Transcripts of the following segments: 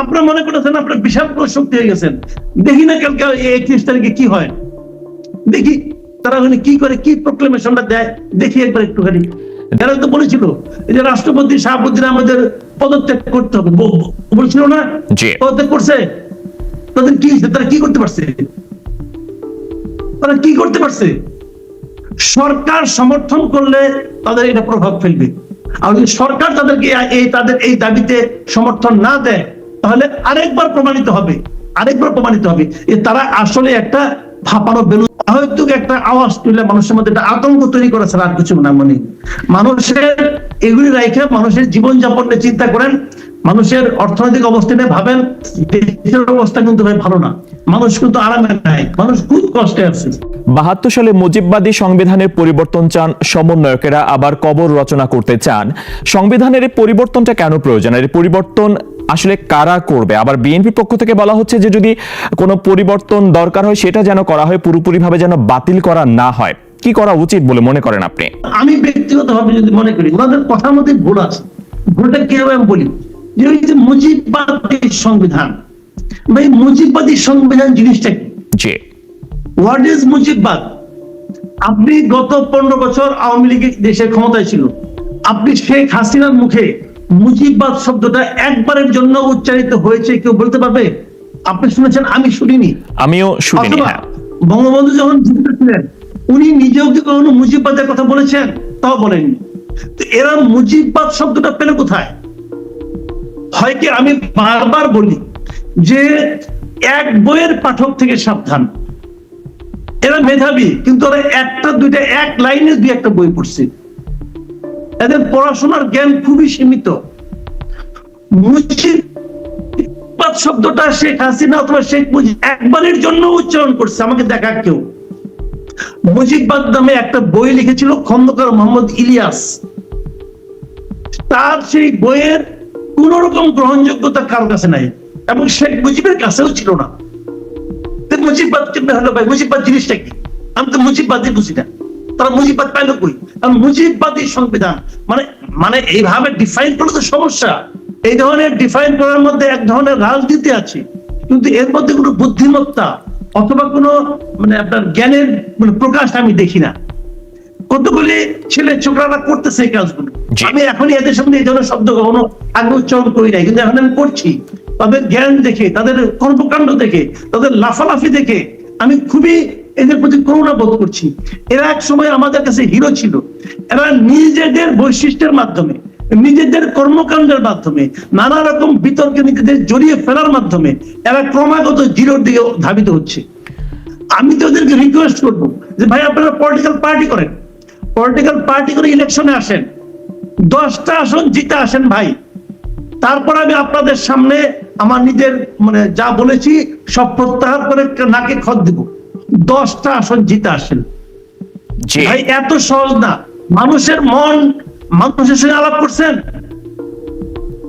আপনারা মনে করেছেন আপনার বিশাল বড় শক্তি হয়ে গেছেন। দেখি না কালকে একত্রিশ তারিখে কি হয়। দেখি তারা ওখানে কি করে কি প্রোক্লেমেশনটা দেয় দেখি একবার একটুখানি। এরা তো বলেছিল যে রাষ্ট্রপতি শাহাবুদ্দিন আমাদের পদত্যাগ করতে হবে। বলছিল না? পদত্যাগ করছে? তাদের কি? তারা কি করতে পারছে? তারা কি করতে পারছে? সরকার সমর্থন করলে তাদের এটা প্রভাব ফেলবে। আর যদি সরকার তাদেরকে এই তাদের এই দাবিতে সমর্থন না দেয় তাহলে আরেকবার প্রমাণিত হবে, আরেকবার প্রমাণিত হবে যে তারা আসলে একটা ফাঁপানো বেলুন হয়তো একটা আওয়াজ তুলে মানুষের মধ্যে একটা আতঙ্ক তৈরি করেছে, আর কিছু না মনে। মানুষের এগুলি রাইখে মানুষের জীবন যাপনে চিন্তা করেন, মানুষের অর্থনৈতিক অবস্থা নিয়ে ভাবেন, দেশের অবস্থা কিন্তু ভাই ভালো না। মানুষ কিন্তু আরামে নাই, মানুষ খুব কষ্টে আছে। বাহাত্তর সালে মুজিববাদী সংবিধানের পরিবর্তন চান সমন্বয়কেরা, আবার কবর রচনা করতে চান। সংবিধানের পরিবর্তনটা কেন প্রয়োজন? এর পরিবর্তন আসলে কারা করবে? আবার বিএনপির পক্ষ থেকে বলা হচ্ছে যে যদি কোনো পরিবর্তন দরকার হয় সেটা যেন করা হয় পুরোপুরিভাবে যেন বাতিল করা না হয়। কি করা উচিত বলে মনে করেন আপনি? আমি ব্যক্তিগত ভাবে যদি মনে করি ওনাদের কথার মধ্যে ভুল আছে। ভুলটা কীভাবে আমি বলি। যে ওই যে মুজিববাদী সংবিধান ভাই মুজিববাদী সংবিধান জিনিসটা কি? জি। হোয়াট ইজ মুজিববাদ? আপনি গত পনেরো বছর আওয়ামী লীগ দেশের ক্ষমতায় ছিল আপনি শেখ হাসিনার মুখে মুজিববাদ শব্দটা একবারের জন্য উচ্চারিত হয়েছে কেউ বলতে পারবে? আপনি শুনেছেন আমি শুনিনি। আমিও শুনিনি হ্যাঁ। বঙ্গবন্ধু যখন জীবিত ছিলেন উনি নিজেও কি কখনো মুজিববাদের কথা বলেছেন? তাও বলেননি। তো এরা মুজিববাদ শব্দটা পেলে কোথায়? হয় কি আমি বারবার বলি যে এক বইয়ের পাঠক থেকে সাবধান। এরা মেধাবী কিন্তু ওরা একটা দুইটা এক লাইনে দুই একটা বই পড়ছে। এদের পড়াশোনার জ্ঞান খুবই সীমিত। শব্দটা শেখ হাসিনা অথবা শেখ মুজিব একবারের জন্য উচ্চারণ করছে, আমাকে দেখা কেউ। নামে একটা বই লিখেছিল, খন্দকার মোহাম্মদ ইলিয়াস। তার সেই বইয়ের কোন রকম গ্রহণযোগ্যতা কারও কাছে নাই, এবং শেখ মুজিবের কাছেও ছিল না। মুজিববাদ কেমনে হলো ভাই? মুজিববাদ জিনিসটা কি? আমি তো মুজিববাদই বুঝি না। তারা মুজিববাদ পাইলো কই মুজিববাদী সংবিধান। মানে মানে এইভাবে ডিফাইন করলে তো সমস্যা। এই ধরনের ডিফাইন করার মধ্যে এক ধরনের রাজনীতি আছে। কিন্তু এর মধ্যে কোনো বুদ্ধিমত্তা অথবা কোনো মানে আপনার জ্ঞানের মানে প্রকাশ আমি দেখি না। কতগুলি ছেলে ছোকরারা করতেছে এই কাজগুলো। আমি এখনই এদের সামনে এই ধরনের শব্দ কখনো আগে উচ্চারণ করি নাই। কিন্তু এখন আমি করছি। তাদের জ্ঞান দেখে তাদের কর্মকাণ্ড দেখে তাদের লাফালাফি দেখে আমি খুবই এদের প্রতি করুণা বোধ করছি। এরা এক সময় আমাদের কাছে হিরো ছিল। এরা নিজেদের বৈশিষ্ট্যের মাধ্যমে, নিজেদের কর্মকাণ্ডের মাধ্যমে, নানা রকম বিতর্কে নিজেদের জড়িয়ে ফেলার মাধ্যমে এরা ক্রমাগত জিরোর দিকে ধাবিত হচ্ছে। আমি তো ওদেরকে রিকোয়েস্ট করব যে, ভাই, আপনারা পলিটিক্যাল পার্টি করেন। পলিটিক্যাল পার্টি করে ইলেকশনে আসেন। দশটা আসন জিতে আসেন ভাই। তারপর আমি আপনাদের সামনে আমার নিজের মানে যা বলেছি, সব প্রত্যাহার করে নাকে খত দিব। দশটা আসন জিতে আসেন। ভাই এত সহজ না। মানুষের মন মানুষের সঙ্গে আলাপ করছেন।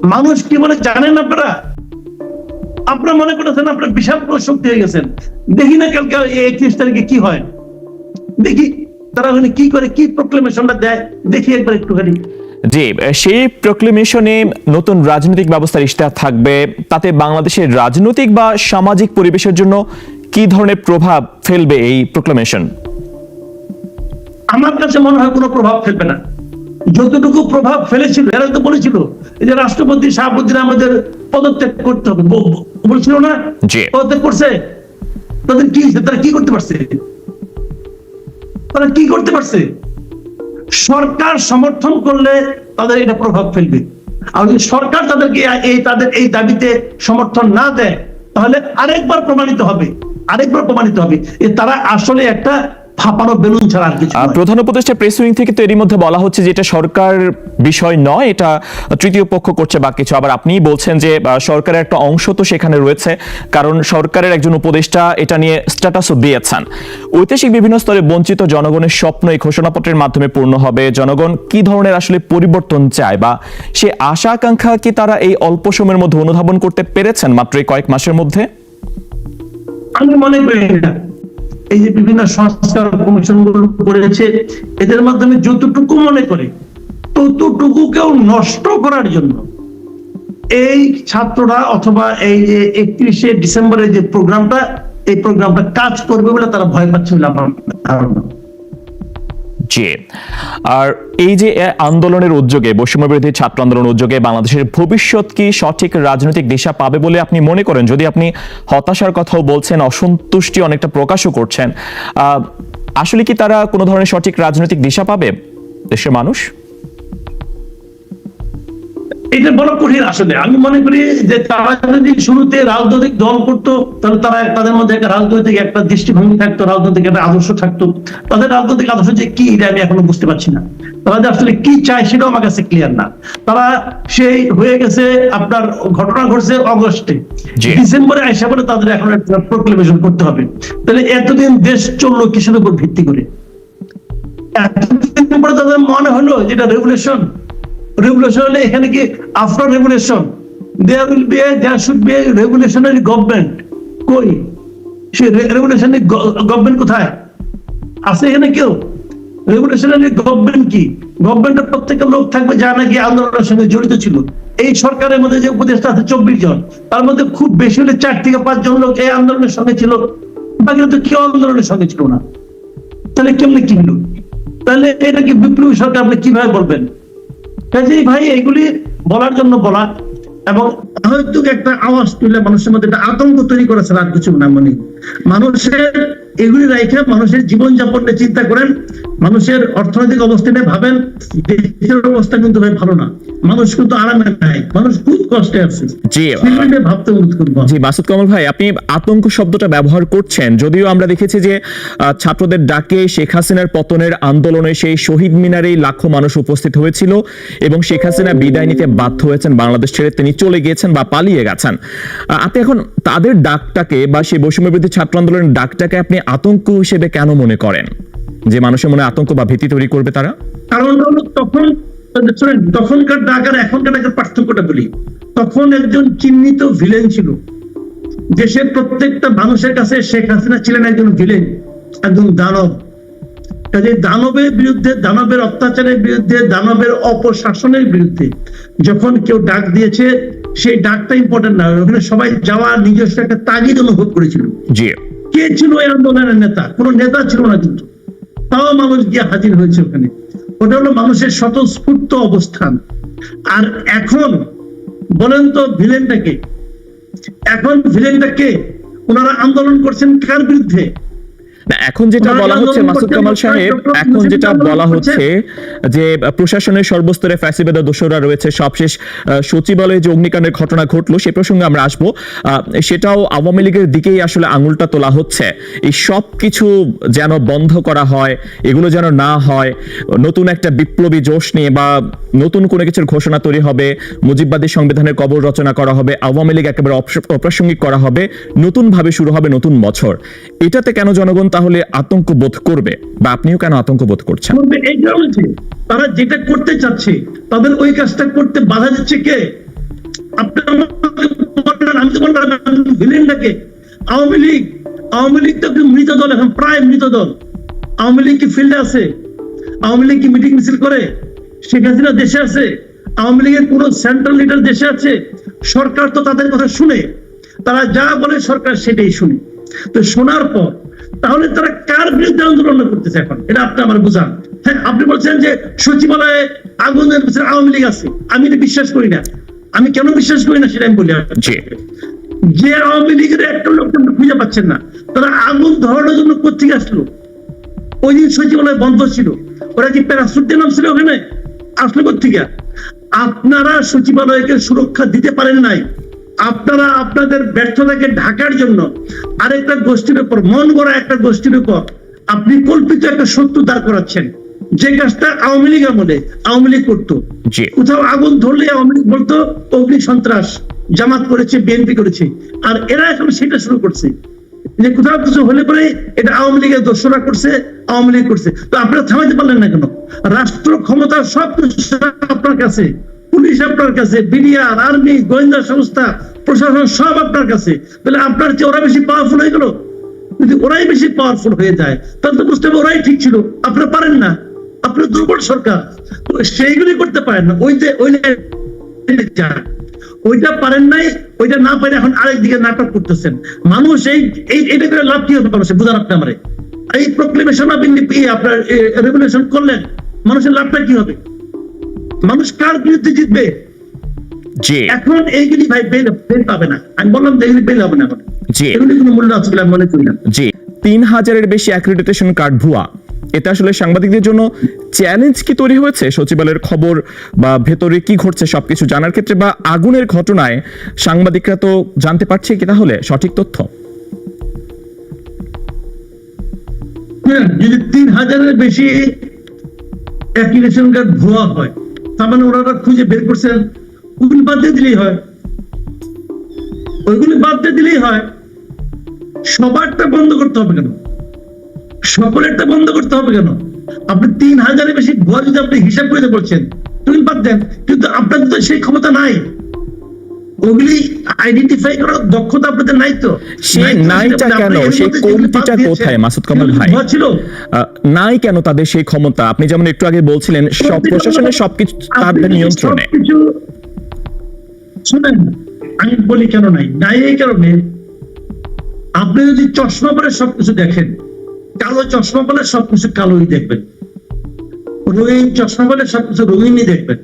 মানুষ কি বলে জানেন আপনারা? আপনারা মনে করেছেন আপনার বিশাল বড় শক্তি হয়ে গেছেন। দেখি না কালকে একত্রিশ তারিখে কি হয়। দেখি তারা ওখানে কি করে কি প্রোক্লেমেশনটা দেয়। দেখি একবার একটুখানি। জি সেই প্রক্লেমেশনে নতুন রাজনৈতিক ব্যবস্থার ইশতেহার থাকবে। তাতে বাংলাদেশের রাজনৈতিক বা সামাজিক পরিবেশের জন্য কি ধরনের প্রভাব ফেলবে এই প্রক্লেমেশন আমার কাছে মনে হয় কোনো প্রভাব ফেলবে না। যতটুকু প্রভাব ফেলেছিল এরা তো বলেছিল যে রাষ্ট্রপতি শাহাবুদ্দিন আমাদের পদত্যাগ করতে হবে। বলছিল না? পদত্যাগ করছে? তাদের কি? তারা কি করতে পারছে? তারা কি করতে পারছে? সরকার সমর্থন করলে তাদের এটা প্রভাব ফেলবে। আর যদি সরকার তাদেরকে এই তাদের এই দাবিতে সমর্থন না দেয় তাহলে আরেকবার প্রমাণিত হবে। আরেকবার প্রমাণিত হবে তারা আসলে একটা ফাঁপানো বেলুন ছাড়া আর কিছু প্রধান উপদেষ্টা প্রেস উইং থেকে তো এরই মধ্যে বলা হচ্ছে যে এটা সরকার বিষয় নয় এটা তৃতীয় পক্ষ করছে বা কিছু। আবার আপনিই বলছেন যে সরকারের একটা অংশ তো সেখানে রয়েছে কারণ সরকারের একজন উপদেষ্টা এটা নিয়ে স্ট্যাটাসও দিয়েছেন। ঐতিহাসিক বিভিন্ন স্তরে বঞ্চিত জনগণের স্বপ্ন এই ঘোষণাপত্রের মাধ্যমে পূর্ণ হবে। জনগণ কি ধরনের আসলে পরিবর্তন চায় বা সে আশা আকাঙ্ক্ষা কি তারা এই অল্প সময়ের মধ্যে অনুধাবন করতে পেরেছেন মাত্র এই কয়েক মাসের মধ্যে? আমি মনে করি না। এই যে বিভিন্ন সংস্কার কমিশনগুলো করেছে, এদের মাধ্যমে যতটুকু মনে করে ততটুকু কেউ নষ্ট করার জন্য এই ছাত্ররা অথবা এই যে একত্রিশে ডিসেম্বরের যে প্রোগ্রামটা, এই প্রোগ্রামটা কাজ করবে বলে তারা ভয় পাচ্ছে বলে আমার ধারণা। জি আর এই যে আন্দোলনের উদ্যোগে বৈষম্য বিরোধী ছাত্র আন্দোলন উদ্যোগে বাংলাদেশের ভবিষ্যৎ কি সঠিক রাজনৈতিক দিশা পাবে বলে আপনি মনে করেন? যদি আপনি হতাশার কথাও বলছেন, অসন্তুষ্টি অনেকটা প্রকাশও করছেন আসলে কি তারা কোনো ধরনের সঠিক রাজনৈতিক দিশা পাবে দেশের মানুষ? এটা বড় কঠিন আসলে। আমি মনে করি যে তারা যদি শুরুতে রাজনৈতিক দল করতো তাহলে তারা তাদের মধ্যে একটা রাজনৈতিক একটা দৃষ্টিভঙ্গি থাকতো রাজনৈতিক একটা আদর্শ থাকতো। তাদের রাজনৈতিক আদর্শ যে কি এটা আমি এখনও বুঝতে পারছি না। তারা যে আসলে কি চায় সেটাও আমার কাছে ক্লিয়ার না। তারা সেই হয়ে গেছে আপনার ঘটনা ঘটছে অগস্টে। ডিসেম্বরে আইসা বলে তাদের এখন একটা প্রোক্লেমেশন করতে হবে। তাহলে এতদিন দেশ চলল কিসের উপর ভিত্তি করে? এতদিন পরে তাদের মনে হলো যেটা রেগুলেশন রেগুলেশন হলে এখানে কি after regulation there will be there should be regulationary government কই? সে রেগুলেশনারি গভর্নমেন্ট কোথায়? আছে এখানে কেউ? রেগুলেশনারি গভর্নমেন্ট কি? গভর্নমেন্টের লোক থাকবে যা নাকি আন্দোলনের সঙ্গে জড়িত ছিল। এই সরকারের মধ্যে যে উপদেষ্টা আছে চব্বিশ জন, তার মধ্যে খুব বেশি হলে চার থেকে পাঁচ জন লোক এই আন্দোলনের সঙ্গে ছিল। বাকিরা তো কেউ আন্দোলনের সঙ্গে ছিল না। তাহলে কেমনে কি হলো? তাহলে এটা কি বিপ্লবী সরকার আপনি কীভাবে বলবেন? কাজেই ভাই এগুলি বলার জন্য বলা এবং হয়তো একটা আওয়াজ তুলে মানুষের মধ্যে একটা আতঙ্ক তৈরি করেছে আর কিছু না মনে মানুষের এগুলি রাইখে মানুষের জীবনযাপন নিয়ে চিন্তা করেন মানুষের অর্থনৈতিক অবস্থা নিয়ে ভাবেন দেশের অবস্থা কিন্তু ভাই ভালো না। মানুষ কিন্তু আরামে নাই। মানুষ খুব কষ্টে আছে। জি ভাবতে জি মাসুদ কামাল ভাই আপনি আতঙ্ক শব্দটা ব্যবহার করছেন। যদিও আমরা দেখেছি যে ছাত্রদের ডাকে শেখ হাসিনার পতনের আন্দোলনে সেই শহীদ মিনারেই লাখো মানুষ উপস্থিত হয়েছিল এবং শেখ হাসিনা বিদায় নিতে বাধ্য হয়েছেন। বাংলাদেশ ছেড়ে তিনি চলে গিয়েছেন বা পালিয়ে গেছেন। আপনি এখন তাদের ডাকটাকে বা সেই বৈষম্য ছাত্র আন্দোলনের ডাকটাকে আপনি আতঙ্ক হিসেবে কেন মনে করেন? যে মানুষের মনে আতঙ্ক বা ভীতি তৈরি করবে তারা? কারণ হলো তখন তখনকার ডাক আর এখনকার ডাকের পার্থক্যটা বলি। তখন একজন চিহ্নিত ভিলেন ছিল দেশের প্রত্যেকটা মানুষের কাছে শেখ হাসিনা ছিলেন একজন ভিলেন একজন দানব। কাজে দানবের বিরুদ্ধে দানবের অত্যাচারের বিরুদ্ধে দানবের অপশাসনের বিরুদ্ধে যখন কেউ ডাক দিয়েছে সেই ডাকটা ইম্পর্টেন্ট না। ওখানে সবাই যাওয়া নিজস্ব একটা তাগিদ অনুভব করেছিল। জি। কে ছিল এই আন্দোলনের নেতা? কোনো নেতা ছিল না কিন্তু। তাও মানুষ গিয়ে হাজির হয়েছে ওখানে। ওটা হলো মানুষের স্বতঃস্ফূর্ত অবস্থান। আর এখন, বলেন তো ভিলেনটাকে এখন ভিলেনটাকে ওনারা আন্দোলন করছেন কার বিরুদ্ধে? না, এখন যেটা বলা হচ্ছে মাসুদ কামাল সাহেব এখন যেটা বলা হচ্ছে যে প্রশাসনের সর্বস্তরে ফ্যাসিবাদ দোষরা রয়েছে সবশেষ সচিবালয়ে যে অগ্নিকাণ্ডের ঘটনা ঘটলো সে প্রসঙ্গে আমরা আসব। সেটাও আওয়ামী লীগের দিকেই আসলে আঙুলটা তোলা হচ্ছে। এই সব কিছু যেন বন্ধ করা হয় এগুলো যেন না হয় নতুন একটা বিপ্লবী জোশ নিয়ে বা নতুন কোনো কিছুর ঘোষণা তৈরি হবে মুজিববাদী সংবিধানের কবর রচনা করা হবে আওয়ামী লীগ একেবারে অপ্র- অপ্রাসঙ্গিক করা হবে নতুন ভাবে শুরু হবে নতুন বছর। এটাতে কেন জনগণ তাহলে আতঙ্ক বোধ করবে বা আপনিও কেন আতঙ্ক বোধ করছেন? এই কারণে তারা যেটা করতে চাচ্ছে, তাদের ওই কাজটা করতে বাধা দিচ্ছে কে? আওয়ামী লীগ আওয়ামী লীগ তো মৃত দল এখন, প্রায় মৃত দল আওয়ামী লীগ কি ফিল্ডে আছে? আওয়ামী লীগ কি মিটিং মিছিল করে? শেখ হাসিনা দেশে আছে। আওয়ামী লীগের কোন সেন্ট্রাল লিডার দেশে আছে? সরকার তো তাদের কথা শুনে, তারা যা বলে সরকার সেটাই শুনে। তো শোনার পর তাহলে তারা কার বিরুদ্ধে আন্দোলন করতেছে এখন? এটা আপনি আমার বুঝান। হ্যাঁ আপনি বলছেন যে সচিবালয়ে আগুনের পিছনে আওয়ামী লীগ আছে। আমি এটা বিশ্বাস করি না। আমি কেন বিশ্বাস করি না সেটা আমি বলি যে আওয়ামী লীগের একটা লোক খুঁজে পাচ্ছেন না। তারা আগুন ধরানোর জন্য কোথেকে আসলো? ওই দিন সচিবালয় বন্ধ ছিল। ওরা কি প্যারাসুট দিয়ে নামছিল ওখানে? আসলো কোথেকে আপনারা সচিবালয়কে সুরক্ষা দিতে পারেন নাই। আপনারা আপনাদের ব্যর্থতাকে ঢাকার জন্য আরেকটা গোষ্ঠীর উপর মন গড়া একটা গোষ্ঠীর উপর আপনি কল্পিত একটা শত্রু দাঁড় করাচ্ছেন। যে কাজটা আওয়ামী লীগ আমলে আওয়ামী লীগ করতো। কোথাও আগুন ধরলে আওয়ামী লীগ বলতো অগ্নি সন্ত্রাস জামাত করেছে বিএনপি করেছে। আর এরা এখন সেটা শুরু করছে। যে কোথাও কিছু হলে পরে এটা আওয়ামী লীগের দোষরা করছে আওয়ামী লীগ করছে। তো আপনারা থামাইতে পারলেন না কেন? রাষ্ট্র ক্ষমতা সব কিছু আপনার কাছে। পুলিশ আপনার কাছে, বিডিআর, আর্মি, গোয়েন্দা সংস্থা, প্রশাসন, সব আপনার কাছে। তাহলে আপনার চেয়ে ওরা বেশি পাওয়ারফুল হয়ে গেল? যদি ওরাই বেশি পাওয়ারফুল হয়ে যায়, তাহলে তো বুঝতে হবে ওরাই ঠিক ছিল। আপনারা পারেন না। আপনার দুর্বল সরকার। সেইগুলি করতে পারেন না। ওই যে, ওই ওইটা পারেন নাই, ওইটা না পারে এখন আরেক দিকে নাটক করতেছেন। মানুষ এই এটা করে লাভ কি হবে মানুষের বুঝান আপনি আমারে। এই প্রক্লেমেশন অফ আপনার রেগুলেশন করলেন। মানুষের লাভটা কি হবে? মানুষ কার বিরুদ্ধে জিতবে? জি। এখন এইগুলি ভাই বেল বেল পাবে না। আমি বললাম যে এগুলি বেল হবে না জি। এগুলি কোনো মূল্য আছে বলে মনে করি না। জি। তিন হাজারের বেশি অ্যাক্রিডিটেশন কার্ড ভুয়া। এটা আসলে সাংবাদিকদের জন্য চ্যালেঞ্জ কি তৈরি হয়েছে? সচিবালয়ের খবর বা ভেতরে কি ঘটছে সবকিছু জানার ক্ষেত্রে বা আগুনের ঘটনায় সাংবাদিকরা তো জানতে পারছে কি তাহলে? সঠিক তথ্য? হ্যাঁ, যদি তিন হাজারের বেশি অ্যাপ্লিকেশন কার্ড ভুয়া হয় তার মানে ওনারা খুঁজে বের করছেন ওগুলি বাদ দিয়ে দিলেই হয়। ওইগুলি বাদ দিয়ে দিলেই হয়। সবারটা বন্ধ করতে হবে কেন? সকলেরটা বন্ধ করতে হবে কেন? আপনি তিন হাজারের বেশি ভুয়া যদি আপনি হিসাব করে বলছেন তুমি বাদ দেন, কিন্তু আপনাদের তো সেই ক্ষমতা নাই। ওগুলি আইডেন্টিফাই করার দক্ষতা আপনাদের নাই তো? সে নাইটা কেন? সেই কমতিটা কোথায়, মাসুদ কামাল ভাই? নাই কেন তাদের সেই ক্ষমতা? আপনি যেমন একটু আগে বলছিলেন সব প্রশাসনের সবকিছু তাদের নিয়ন্ত্রণে। শুনেন আমি বলি কেন নাই? নাই এই কারণে আপনি যদি চশমা পরে সবকিছু দেখেন কালো চশমা পরে সবকিছু কালোই দেখবেন। রঙিন চশমা পরে সবকিছু রঙিনই দেখবেন।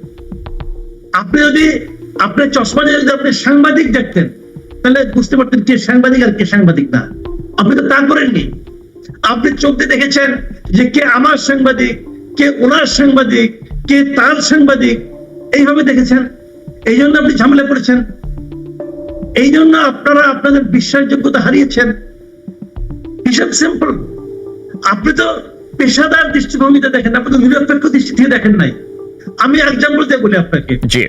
আপনি যদি আপনার চশমা দিয়ে যদি আপনি সাংবাদিক দেখতেন, তাহলে বুঝতে পারতেন কে সাংবাদিক আর কে সাংবাদিক না। আপনি তো তা করেননি। আপনি চোখ দিয়ে দেখেছেন যে কে আমার সাংবাদিক, কে ওনার সাংবাদিক, কে তার সাংবাদিক। এইভাবে দেখেছেন? এই জন্য আপনি ঝামেলা করেছেন এই জন্য আপনারা আপনাদের বিশ্বাসযোগ্যতা হারিয়েছেন। হিসাব সিম্পল আপনি তো পেশাদার দৃষ্টিভঙ্গিতে দেখেন, আপনি তো নিরপেক্ষ দৃষ্টি থেকে দেখেন নাই। আমি এক্সাম্পল দিয়ে বলি আপনাকে। জি।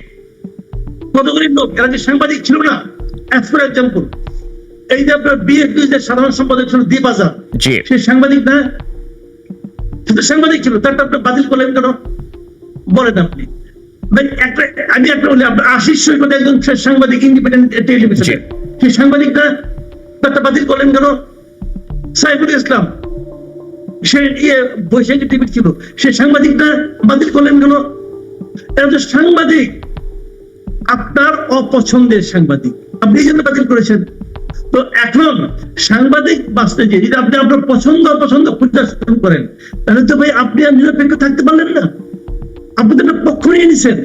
কতগুলি লোক এরা যে সাংবাদিক ছিল না? অ্যাজ ফর এক্সাম্পল এই যে আপনার বিএফপি যে সাধারণ সম্পাদক ছিল দীপ আজাদ সে সাংবাদিক না? তো সাংবাদিক ছিল তারটা আপনি বাতিল করলেন কেন? বলেন আপনি। আমি একটা বলি আশিস সৈকত একজন সাংবাদিক ইন্ডিপেন্ডেন্ট টেলিভিশনে। সে সাংবাদিক না? তারটা বাতিল করলেন কেন? সাইফুল ইসলাম সে ইয়ে বৈশাখী টিভি ছিল সে সাংবাদিক না? বাতিল করলেন কেন? এরা তো সাংবাদিক। আপনার অপছন্দের সাংবাদিক। আপনি জন্য বাতিল করেছেন। তো এখন সাংবাদিক বাঁচতে যে, যদি আপনি আপনার পছন্দ, অপছন্দ শুরু করেন, তাহলে তো ভাই আপনি আর নিরপেক্ষ থাকতে পারলেন না। আপনি তো পক্ষ নিয়ে নিছেন।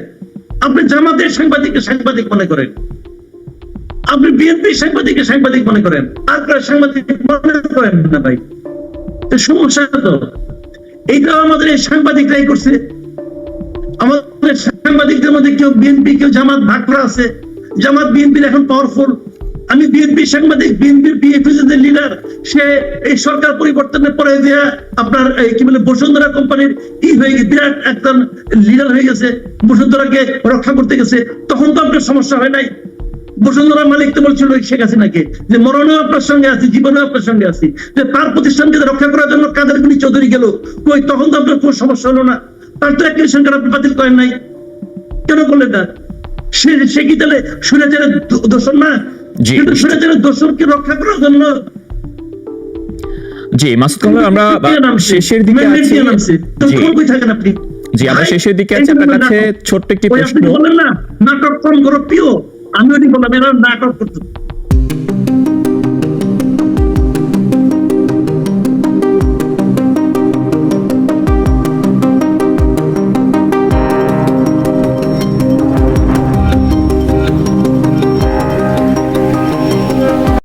আপনি জামাতের সাংবাদিককে সাংবাদিক মনে করেন। আপনি বিএনপি সাংবাদিককে সাংবাদিক মনে করেন। আর সাংবাদিক মনে করেন না ভাই। তো সমস্যা তো। এইটাও আমাদের সাংবাদিকরাই করছে। আমাদের সাংবাদিকদের মধ্যে কেউ বিএনপি কেউ জামাত ভাগ করা আছে। জামাত বিএনপির এখন পাওয়ারফুল আমি বিএনপি সাংবাদিক বিএনপির বিএফিসের লিডার সে এই সরকার পরিবর্তনের পরে যে আপনার কি বলে বসুন্ধরা কোম্পানির ই হয়ে গেছে বিরাট একজন লিডার হয়ে গেছে, বসুন্ধরাকে রক্ষা করতে গেছে, তখন তো আপনার সমস্যা হয় নাই। বসুন্ধরা মালিক তো বলছিল শেখ হাসিনাকে যে মরণেও আপনার সঙ্গে আছি, জীবনেও আপনার সঙ্গে আছি, যে তার প্রতিষ্ঠানকে রক্ষা করার জন্য কাদের গুলি চৌধুরী গেল, কই তখন তো আপনার কোনো সমস্যা হলো না। তার তো অ্যাপ্লিকেশন কার্ড আপনি বাতিল করেন নাই। কেন করলেন না? সে সে কি তাহলে সুরেচারের দোষর না। কিন্তু সুরেচারের দোষরকে রক্ষা করার জন্য। জি মাসুদ কামাল আমরা শেষের দিকে আছি। তখন কই থাকেন আপনি। জি, আমরা শেষের দিকে আছি। আপনার কাছে ছোট্ট একটি প্রশ্ন। আপনি বললেন না নাটক কম করো প্রিয় আমি ওটি বললাম এরা নাটক করতো।